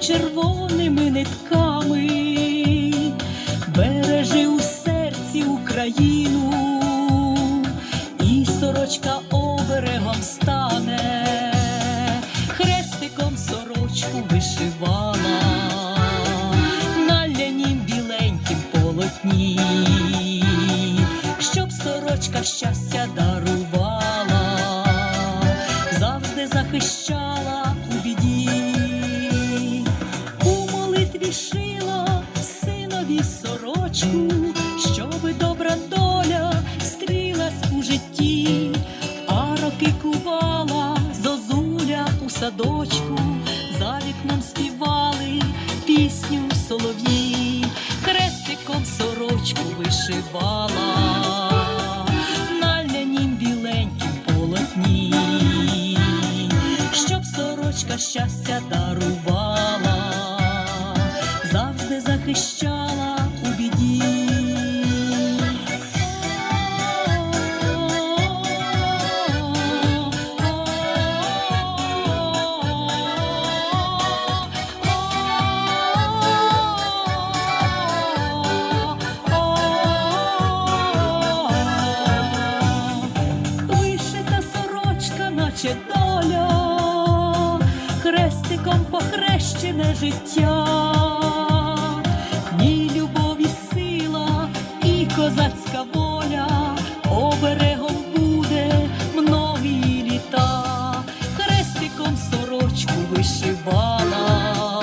червоними нитками, бережи у серці Україну, і сорочка оберегом стане, хрестиком сорочку вишивала на лянім біленькім полотні, щоб сорочка щастя садочку, за вікном співали пісню солов'ї, хрестиком сорочку вишивала на лянім біленькім полотні, щоб сорочка щастя дарувала, завжди захищала у біді. Наче доля, хрестиком похрещене життя, ні любові сила і козацька воля оберегом буде многі літа, хрестиком сорочку вишивала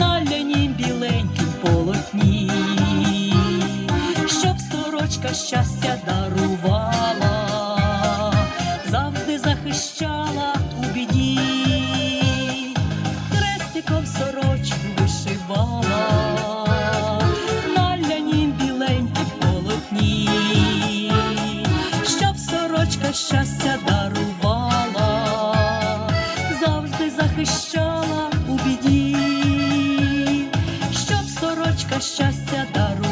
на лянім біленькім полотні, щоб сорочка щастя біді, хрестиком сорочку вишивала, на лянім біленьких полотні, щоб сорочка щастя дарувала, завжди захищала у біді, щоб сорочка щастя дарувала.